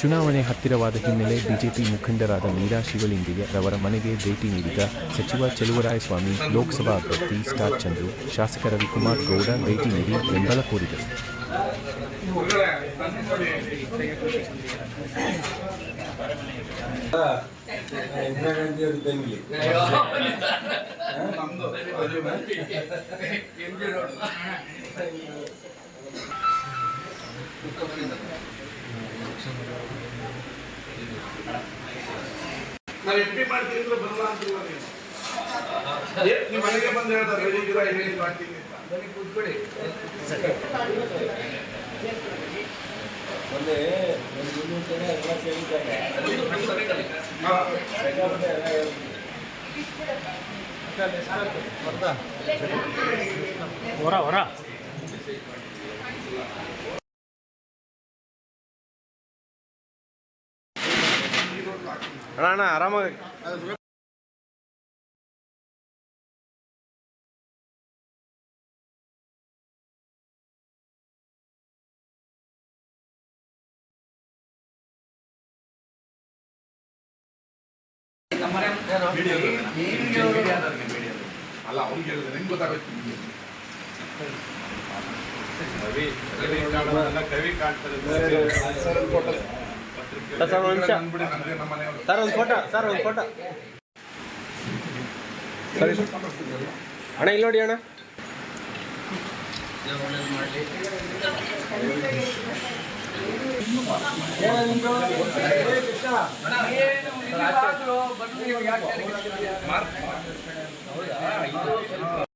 ಚುನಾವಣೆ ಹತ್ತಿರವಾದ ಹಿನ್ನೆಲೆ ಬಿಜೆಪಿ ಮುಖಂಡರಾದ ಮೀರಾ ಶಿವಲಿಂಗಿಗೆ ಅವರ ಮನೆಗೆ ಭೇಟಿ ನೀಡಿದ ಸಚಿವ ಚೆಲುವರಾಯಸ್ವಾಮಿ ಲೋಕಸಭಾ ಅಭ್ಯರ್ಥಿ ಸ್ಟಾರ್ ಚಂದ್ರು, ಶಾಸಕ ರವಿಕುಮಾರ್ ಗೌಡ ಭೇಟಿ ನೀಡಿ ಬೆಂಬಲ ಕೋರಿದರು. ನಾವು ಎಂ ಪಿ ಅಂದ್ರೆ ಬರಲ್ಲ ಅಂತಿಲ್ಲ ನೀವು ನಿಮ್ಮ ಮನೆಗೆ ಬಂದು ಹೇಳ್ತಾರೆ ಬೆಳಿಗ್ಗೆ ಹೇಳಿ ಮಾಡ್ತೀನಿ ಅಂತ. ಮೊನ್ನೆ ಒಂದು ಎಲ್ಲ ಸೇರಿದ್ದಾರೆ ಹಾ. ಅಣ್ಣ ಅಣ್ಣ ಆರಾಮಾಗಿ ಅಲ್ಲ ಅವ್ರಿಗೆ ಹೇಳಿದ್ರೆ ಹೆಂಗ್ ಗೊತ್ತಾಗುತ್ತೆ ನಿಮ್ಗೆ? ಸರ್ ಒಂದು ನಿಮಿಷ. ಸರ್ ಒಂದು ಫೋಟೋ ಸರ್ ಒಂದು ಫೋಟೋ. ಅಣ್ಣ ಇಲ್ಲಿ ನೋಡಿ ಅಣ್ಣ.